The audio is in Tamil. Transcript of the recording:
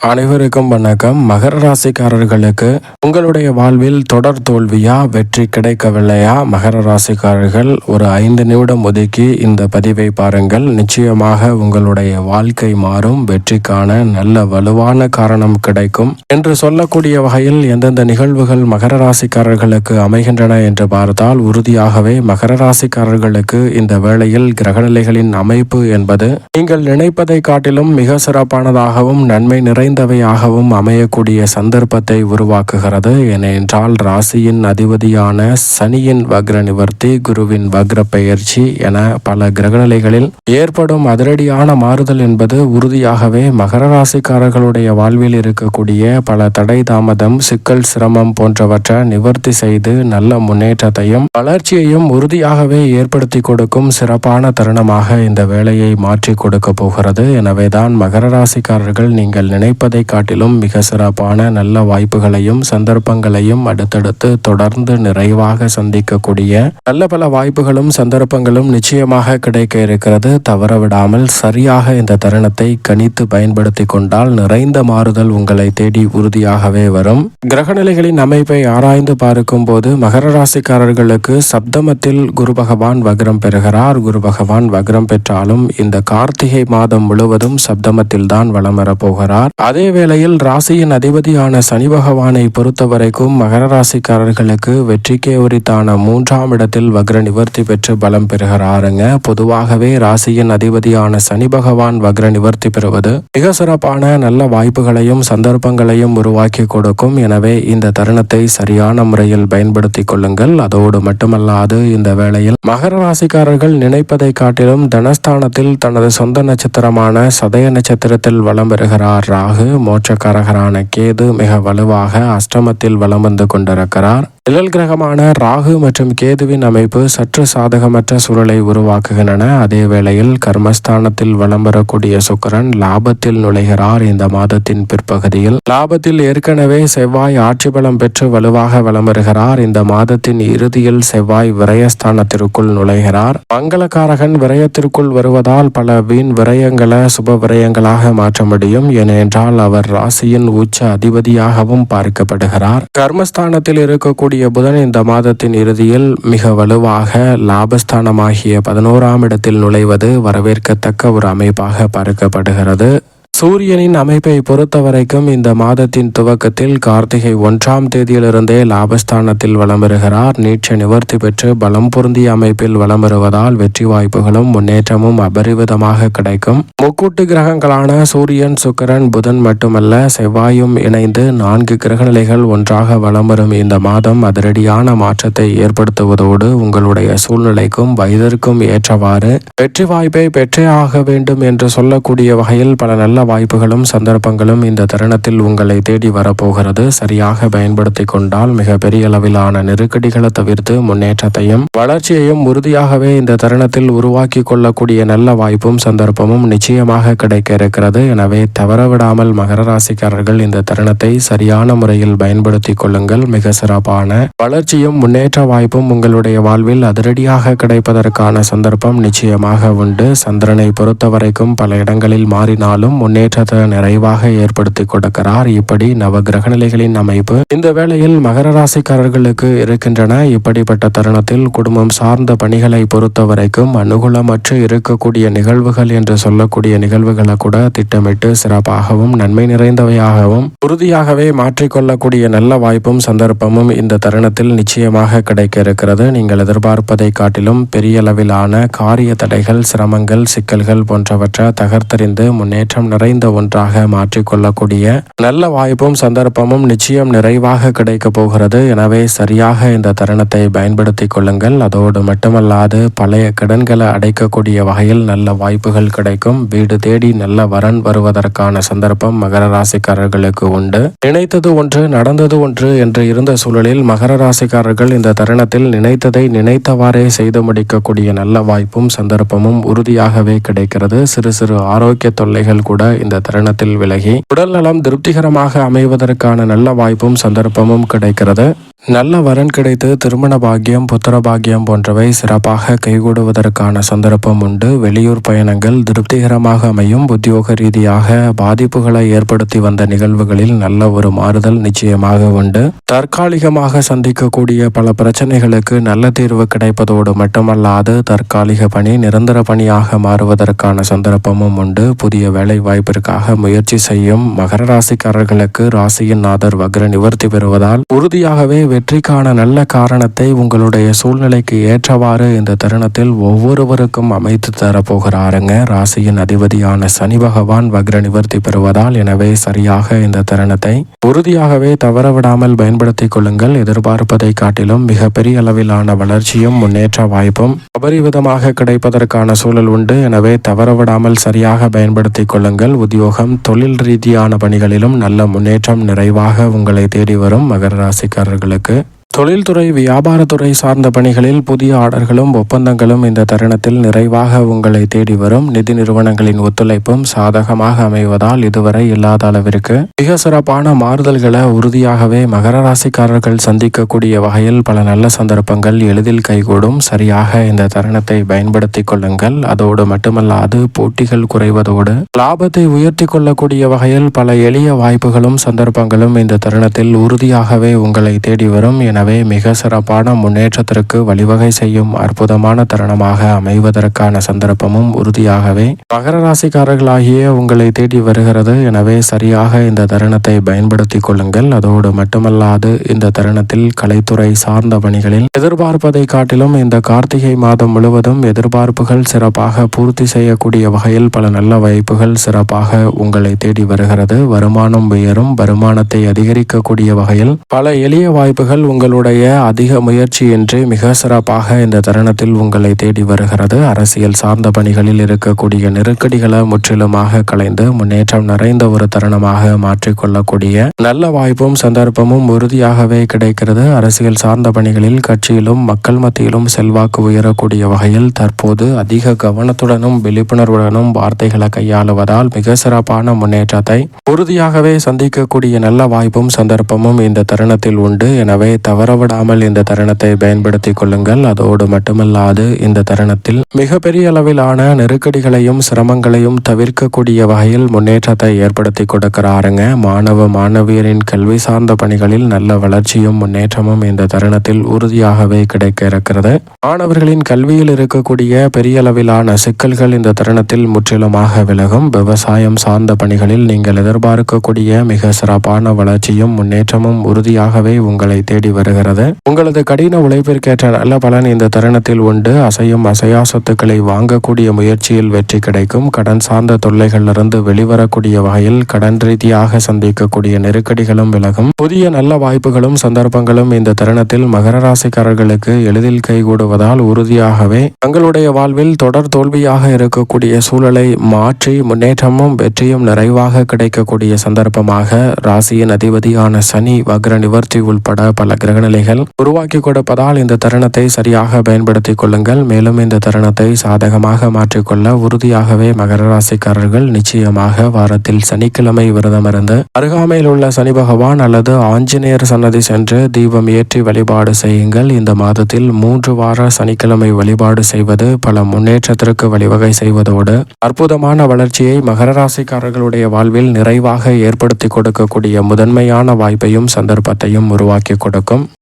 அனைவருக்கும் வணக்கம். மகர ராசிக்காரர்களுக்கு உங்களுடைய வாழ்வில் தொடர் தோல்வியா வெற்றி கிடைக்கவில்லையா? மகர ராசிக்காரர்கள் ஒரு ஐந்து நிமிடம் ஒதுக்கி இந்த பதிவை பாருங்கள். நிச்சயமாக உங்களுடைய வாழ்க்கை மாறும். வெற்றிக்கான நல்ல வலுவான காரணம் கிடைக்கும். என்று சொல்லக்கூடிய வகையில் எந்தெந்த நிகழ்வுகள் மகர ராசிக்காரர்களுக்கு அமைகின்றன என்று பார்த்தால் உறுதியாகவே மகர ராசிக்காரர்களுக்கு இந்த வேளையில் கிரகநிலைகளின் அமைப்பு என்பது நீங்கள் நினைப்பதை காட்டிலும் மிக சிறப்பானதாகவும் நன்மை நிறை குறைந்தவையாகவும் அமையக்கூடிய சந்தர்ப்பத்தை உருவாக்குகிறது. ஏனென்றால் ராசியின் அதிபதியான சனியின் வக்ர நிவர்த்தி குருவின் வக்ர பெயர்ச்சி என பல கிரகநிலைகளில் ஏற்படும் அதிரடியான மாறுதல் என்பது உறுதியாகவே மகர ராசிக்காரர்களுடைய வாழ்வில் இருக்கக்கூடிய பல தடை தாமதம் சிக்கல் சிரமம் போன்றவற்றை நிவர்த்தி செய்து நல்ல முன்னேற்றத்தையும் வளர்ச்சியையும் உறுதியாகவே ஏற்படுத்தி கொடுக்கும் சிறப்பான தருணமாக இந்த வேலையை மாற்றி கொடுக்க போகிறது. எனவேதான் மகர ராசிக்காரர்கள் நீங்கள் நினைப்பதை காட்டிலும் மிக சிறப்பான நல்ல வாய்ப்புகளையும் சந்தர்ப்பங்களையும் அடுத்தடுத்து தொடர்ந்து நிறைவாக சந்திக்கக்கூடிய நல்ல பல வாய்ப்புகளும் சந்தர்ப்பங்களும் நிச்சயமாக கிடைக்க இருக்கிறது. தவறவிடாமல் சரியாக இந்த தருணத்தை கணித்து பயன்படுத்தி கொண்டால் நிறைந்த மாறுதல் உங்களை தேடி உறுதியாகவே வரும். கிரகநிலைகளின் அமைப்பை ஆராய்ந்து பார்க்கும் போது மகர ராசிக்காரர்களுக்கு சப்தமத்தில் குரு பகவான் வக்ரம் பெறுகிறார். குரு பகவான் வக்ரம் பெற்றாலும் இந்த கார்த்திகை மாதம் முழுவதும் சப்தமத்தில் தான் வளம் வரப்போகிறார் அதே வேளையில் ராசியின் அதிபதியான சனி பகவானை பொறுத்தவரைக்கும் மகர ராசிக்காரர்களுக்கு வெற்றிக்கே உரித்தான மூன்றாம் இடத்தில் வக்ர நிவர்த்தி பெற்று பலம் பெறுகிறாருங்க. பொதுவாகவே ராசியின் அதிபதியான சனி பகவான் வக்ர நிவர்த்தி பெறுவது மிக சிறப்பான நல்ல வாய்ப்புகளையும் சந்தர்ப்பங்களையும் உருவாக்கி கொடுக்கும். எனவே இந்த தருணத்தை சரியான முறையில் பயன்படுத்திக் கொள்ளுங்கள். அதோடு மட்டுமல்லாது இந்த வேளையில் மகர ராசிக்காரர்கள் நினைப்பதை காட்டிலும் தனஸ்தானத்தில் தனது சொந்த நட்சத்திரமான சதய நட்சத்திரத்தில் வலம் பெறுகிறார் ராகு. மோட்சக்காரகரான கேது மிக வலுவாக அஷ்டமத்தில் வலம் வந்து கொண்டிருக்கிறார். நிழல் கிரகமான ராகு மற்றும் கேதுவின் அமைப்பு சற்று சாதகமற்ற சூழலை உருவாக்குகின்றன. அதே வேளையில் கர்மஸ்தானத்தில் வலம் வரக்கூடிய சுக்கரன் லாபத்தில் நுழைகிறார். இந்த மாதத்தின் பிற்பகுதியில் லாபத்தில் ஏற்கனவே செவ்வாய் ஆட்சி பலம் பெற்று வலுவாக வலம் வருகிறார். இந்த மாதத்தின் இறுதியில் செவ்வாய் விரயஸ்தானத்திற்குள் நுழைகிறார். மங்களகாரகன் விரயத்திற்குள் வருவதால் பல வீண் விரயங்களை சுப விரயங்களாக மாற்ற முடியும். ஏனென்றால் அவர் ராசியின் உச்ச அதிபதியாகவும் பார்க்கப்படுகிறார். கர்மஸ்தானத்தில் இருக்கக்கூடிய புதன் இந்த மாதத்தின் இறுதியில் மிக வலுவாக லாபஸ்தானமாகிய பதினோராம் இடத்தில் நுழைவது வரவேற்கத்தக்க ஒரு அமைப்பாக பார்க்கப்படுகிறது. சூரியனின் அமைப்பை பொறுத்தவரைக்கும் இந்த மாதத்தின் துவக்கத்தில் கார்த்திகை ஒன்றாம் தேதியிலிருந்தே லாபஸ்தானத்தில் வலம் வருகிறார். நீட்ச நிவர்த்தி பெற்று பலம் பொருந்திய அமைப்பில் வலம் வருவதால் வெற்றி வாய்ப்புகளும் முன்னேற்றமும் அபரிவிதமாக கிடைக்கும். முக்கூட்டு கிரகங்களான சூரியன் சுக்கிரன் புதன் மட்டுமல்ல செவ்வாயும் இணைந்து நான்கு கிரகநிலைகள் ஒன்றாக வலம் வரும் இந்த மாதம் அதிரடியான மாற்றத்தை ஏற்படுத்துவதோடு உங்களுடைய சூழ்நிலைக்கும் வயதிற்கும் ஏற்றவாறு வெற்றி வாய்ப்பை பெற்றே ஆக வேண்டும் என்று சொல்லக்கூடிய வகையில் பல நல்ல வாய்ப்புகளும் சந்தர்ப்பங்களும் இந்த தருணத்தில் உங்களை தேடி வரப்போகிறது. சரியாக பயன்படுத்தி கொண்டால் மிக பெரிய அளவிலான நெருக்கடிகளை தவிர்த்து முன்னேற்றத்தையும் வளர்ச்சியையும் உறுதியாகவே இந்த தருணத்தில் உருவாக்கி கொள்ளக்கூடிய நல்ல வாய்ப்பும் சந்தர்ப்பமும் நிச்சயமாக கிடைக்க இருக்கிறது. எனவே தவறவிடாமல் மகர ராசிக்காரர்கள் இந்த தருணத்தை சரியான முறையில் பயன்படுத்தி கொள்ளுங்கள். மிக சிறப்பான வளர்ச்சியும் முன்னேற்ற வாய்ப்பும் உங்களுடைய வாழ்வில் அதிரடியாக கிடைப்பதற்கான சந்தர்ப்பம் நிச்சயமாக உண்டு. சந்திரனை பொறுத்தவரைக்கும் பல இடங்களில் மாறினாலும் முன்னேற்றத்தை நிறைவாக ஏற்படுத்தி கொடுக்கிறார். இப்படி நவ கிரகநிலைகளின் அமைப்பு இந்த வேளையில் மகர ராசிக்காரர்களுக்கு இருக்கின்றன. இப்படிப்பட்ட தருணத்தில் குடும்பம் சார்ந்த பணிகளை பொறுத்தவரைக்கும் அனுகூலமற்று இருக்கக்கூடிய நிகழ்வுகள் என்று சொல்லக்கூடிய நிகழ்வுகளை கூட திட்டமிட்டு சிறப்பாகவும் நன்மை நிறைந்தவையாகவும் உறுதியாகவே மாற்றிக்கொள்ளக்கூடிய நல்ல வாய்ப்பும் சந்தர்ப்பமும் இந்த தருணத்தில் நிச்சயமாக கிடைக்க இருக்கிறது நீங்கள் எதிர்பார்ப்பதை காட்டிலும் பெரிய அளவிலான காரிய தடைகள் சிரமங்கள் சிக்கல்கள் போன்றவற்றை தகர்த்தறிந்து முன்னேற்றம் நிறைந்த ஒன்றாக மாற்றிக்கொள்ளக்கூடிய நல்ல வாய்ப்பும் சந்தர்ப்பமும் நிச்சயம் நிறைவாக கிடைக்க போகிறது. எனவே சரியாக இந்த தருணத்தை பயன்படுத்திக் கொள்ளுங்கள். அதோடு மட்டுமல்லாது பழைய கடன்களை அடைக்கக்கூடிய வகையில் நல்ல வாய்ப்புகள் கிடைக்கும். வீடு தேடி நல்ல வரன் வருவதற்கான சந்தர்ப்பம் மகர ராசிக்காரர்களுக்கு உண்டு. நினைத்தது ஒன்று நடந்தது ஒன்று என்று இருந்த சூழலில் மகர ராசிக்காரர்கள் இந்த தருணத்தில் நினைத்ததை நினைத்தவாறே செய்து முடிக்கக்கூடிய நல்ல வாய்ப்பும் சந்தர்ப்பமும் உறுதியாகவே கிடைக்கிறது. சிறு சிறு ஆரோக்கிய தொல்லைகள் கூட இந்த தருணத்தில் விலகி உடல்நலம் திருப்திகரமாக அமைவதற்கான நல்ல வாய்ப்பும் சந்தர்ப்பமும் கிடைக்கிறது. நல்ல வரன் கிடைத்து திருமண பாக்கியம் புத்திர பாக்கியம் போன்றவை சிறப்பாக கைகூடுவதற்கான சந்தர்ப்பம் உண்டு. வெளியூர் பயணங்கள் திருப்திகரமாக அமையும். உத்தியோக ரீதியாக பாதிப்புகளை ஏற்படுத்தி வந்த நிகழ்வுகளில் நல்ல ஒரு மாறுதல் நிச்சயமாக உண்டு. தற்காலிகமாக சந்திக்கக்கூடிய பல பிரச்சனைகளுக்கு நல்ல தீர்வு கிடைப்பதோடு மட்டுமல்லாது தற்காலிக பணி நிரந்தர பணியாக மாறுவதற்கான சந்தர்ப்பமும் உண்டு. புதிய வேலை வாய்ப்பிற்காக முயற்சி செய்யும் மகர ராசிக்காரர்களுக்கு ராசியின் நாதர் வக்ர நிவர்த்தி பெறுவதால் உறுதியாகவே வெற்றிக்கான நல்ல காரணத்தை உங்களுடைய சூழ்நிலைக்கு ஏற்றவாறு இந்த தருணத்தில் ஒவ்வொருவருக்கும் அமைத்து தரப்போகிறாருங்க. ராசியின் அதிபதியான சனி பகவான் வக்ர நிவர்த்தி பெறுவதால் எனவே சரியாக இந்த தருணத்தை உறுதியாகவே தவறவிடாமல் பயன்படுத்திக் கொள்ளுங்கள். எதிர்பார்ப்பதை காட்டிலும் மிகப்பெரிய அளவிலான வளர்ச்சியும் முன்னேற்ற வாய்ப்பும் அபரிவிதமாக கிடைப்பதற்கான சூழல் உண்டு. எனவே தவறவிடாமல் சரியாக பயன்படுத்திக் கொள்ளுங்கள். உத்தியோகம் தொழில் ரீதியான பணிகளிலும் நல்ல முன்னேற்றம் நிறைவாக உங்களை தேடி வரும் மகர ராசிக்காரர்களுக்கு. ТК தொழில்துறை வியாபாரத்துறை சார்ந்த பணிகளில் புதிய ஆர்டர்களும் ஒப்பந்தங்களும் இந்த தருணத்தில் நிறைவாக உங்களை தேடி வரும். நிதி நிறுவனங்களின் ஒத்துழைப்பும் சாதகமாக அமைவதால் இதுவரை இல்லாத அளவிற்கு மிக சிறப்பான மாறுதல்களை உறுதியாகவே மகர ராசிக்காரர்கள் சந்திக்கக்கூடிய வகையில் பல நல்ல சந்தர்ப்பங்கள் எளிதில் கைகூடும். சரியாக இந்த தருணத்தை பயன்படுத்திக் கொள்ளுங்கள். அதோடு மட்டுமல்லாது போட்டிகள் குறைவதோடு லாபத்தை உயர்த்தி கொள்ளக்கூடிய வகையில் பல எளிய வாய்ப்புகளும் சந்தர்ப்பங்களும் இந்த தருணத்தில் உறுதியாகவே உங்களை தேடி வரும். எனவே மிக சிறப்பான முன்னேற்றத்திற்கு வழிவகை செய்யும் அற்புதமான தருணமாக அமைவதற்கான சந்தர்ப்பமும் உறுதியாகவே. மகர ராசிக்காரர்களாகிய உங்களை தேடி வருகிறது. எனவே சரியாக இந்த தருணத்தை பயன்படுத்திக் கொள்ளுங்கள். அதோடு மட்டுமல்லாது இந்த தருணத்தில் கலைத்துறை சார்ந்த பணிகளில் எதிர்பார்ப்பதை காட்டிலும் இந்த கார்த்திகை மாதம் முழுவதும் எதிர்பார்ப்புகள் சிறப்பாக பூர்த்தி செய்யக்கூடிய வகையில் பல நல்ல வாய்ப்புகள் சிறப்பாக உங்களை தேடி வருகிறது. வருமானம் உயரும் வருமானத்தை அதிகரிக்கக்கூடிய வகையில் பல எளிய வாய்ப்புகள் உங்கள் உங்களுடைய அதிக முயற்சியின்றி மிக சிறப்பாக இந்த தருணத்தில் உங்களை தேடி வருகிறது. அரசியல் சார்ந்த பணிகளில் இருக்கக்கூடிய நெருக்கடிகளை முற்றிலுமாக கலைந்து முன்னேற்றம் நிறைந்த ஒரு தருணமாக மாற்றிக்கொள்ளக்கூடிய நல்ல வாய்ப்பும் சந்தர்ப்பமும் உறுதியாகவே கிடைக்கிறது. அரசியல் சார்ந்த பணிகளில் கட்சியிலும் மக்கள் மத்தியிலும் செல்வாக்கு உயரக்கூடிய வகையில் தற்போது அதிக கவனத்துடனும் விழிப்புணர்வுடனும் வார்த்தைகளை கையாளுவதால் மிக சிறப்பான முன்னேற்றத்தை உறுதியாகவே சந்திக்கக்கூடிய நல்ல வாய்ப்பும் சந்தர்ப்பமும் இந்த தருணத்தில் உண்டு. எனவே தவறவிடாமல் இந்த தருணத்தை பயன்படுத்திக் கொள்ளுங்கள். அதோடு மட்டுமல்லாது இந்த தருணத்தில் மிகப்பெரிய அளவிலான நெருக்கடிகளையும் சிரமங்களையும் தவிர்க்கக்கூடிய வகையில் முன்னேற்றத்தை ஏற்படுத்தி கொடுக்கிறாருங்க. மாணவ மாணவியரின் கல்வி சார்ந்த பணிகளில் நல்ல வளர்ச்சியும் முன்னேற்றமும் இந்த தருணத்தில் உறுதியாகவே கிடைக்க இருக்கிறது. மாணவர்களின் கல்வியில் இருக்கக்கூடிய பெரிய அளவிலான சிக்கல்கள் இந்த தருணத்தில் முற்றிலுமாக விலகும். விவசாயம் சார்ந்த பணிகளில் நீங்கள் எதிர்பார்க்கக்கூடிய மிக சிறப்பான வளர்ச்சியும் முன்னேற்றமும் உறுதியாகவே உங்களை தேடி வரும். வருகிறது. உங்களது கடின உழைப்பிற்கேற்ற நல்ல பலன் இந்த தருணத்தில் உண்டு. அசையும் அசையா சொத்துக்களை வாங்கக்கூடிய முயற்சியில் வெற்றி கிடைக்கும். கடன் சார்ந்த தொல்லைகளிலிருந்து வெளிவரக்கூடிய வகையில் கடன் ரீதியாக சந்திக்கக்கூடிய நெருக்கடிகளும் விலகும். புதிய நல்ல வாய்ப்புகளும் சந்தர்ப்பங்களும் இந்த தருணத்தில் மகர ராசிக்காரர்களுக்கு எளிதில் கைகூடுவதால் உறுதியாகவே தங்களுடைய வாழ்வில் தொடர் தோல்வியாக இருக்கக்கூடிய சூழலை மாற்றி முன்னேற்றமும் வெற்றியும் நிறைவாக கிடைக்கக்கூடிய சந்தர்ப்பமாக ராசியின் அதிபதியான சனி வக்ர நிவர்த்தி உள்பட பல கிரக கிரகநிலைகள் உருவாக்கி கொடுப்பதால் இந்த தருணத்தை சரியாக பயன்படுத்திக் கொள்ளுங்கள். மேலும் இந்த தருணத்தை சாதகமாக மாற்றிக்கொள்ள உறுதியாகவே மகர ராசிக்காரர்கள் நிச்சயமாக வாரத்தில் சனிக்கிழமை விரதமிருந்து அருகாமையில் உள்ள சனி பகவான் அல்லது ஆஞ்சநேயர் சன்னதி சென்று தீபம் ஏற்றி வழிபாடு செய்யுங்கள். இந்த மாதத்தில் மூன்று வார சனிக்கிழமை வழிபாடு செய்வது பல முன்னேற்றத்திற்கு வழிவகை செய்வதோடு அற்புதமான வளர்ச்சியை மகர ராசிக்காரர்களுடைய வாழ்வில் நிறைவாக ஏற்படுத்தி கொடுக்கக்கூடிய முதன்மையான வாய்ப்பையும் சந்தர்ப்பத்தையும் உருவாக்கி கொடுக்கும்.